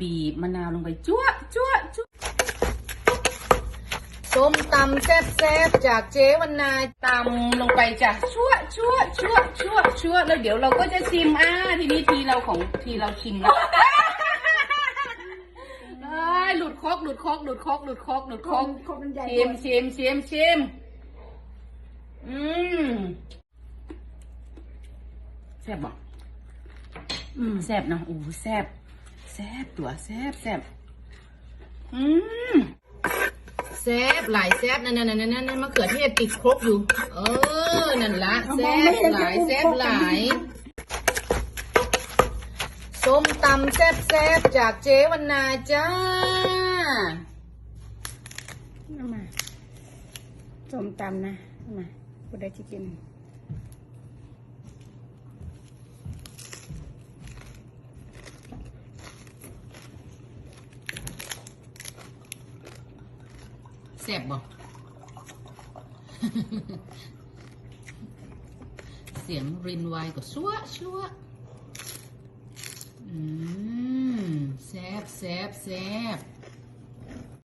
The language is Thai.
บีบมะนาวลงไปจั่วจั่วจั่วส้มตำแซ่บๆจากเจ๊วันนาตำลงไปจ้ะชั่วชั่วชั่วชั่วชั่วแล้วเดี๋ยวเราก็จะชิมอ่าทีนี้ทีเราของทีเราชิมนะเอ้ยหลุดครกหลุดครกหลุดครกหลุดครกหลุดครกครกมันใหญ่ชิมชิมชิมชิมอืมแซ่บบอกอืมแซ่บเนาะโอ้แซ่บแซ่บตัวแซ่บแซ่บอืมแซ่บหลายแซ่บนั่นนั่นนั่นนั่นมะเขือเทศติดครกอยู่ เออ นั่นละแซ่บหลายแซ่บหลายส้มตำแซ่บๆจากเจ๊วันนาจ้าเอามาส้มตำนะเอามากูได้จะกิน แซ่บบ่เสียงรินไวก็ชั่วชั่วอืมแซ่บแซ่บแซ่บ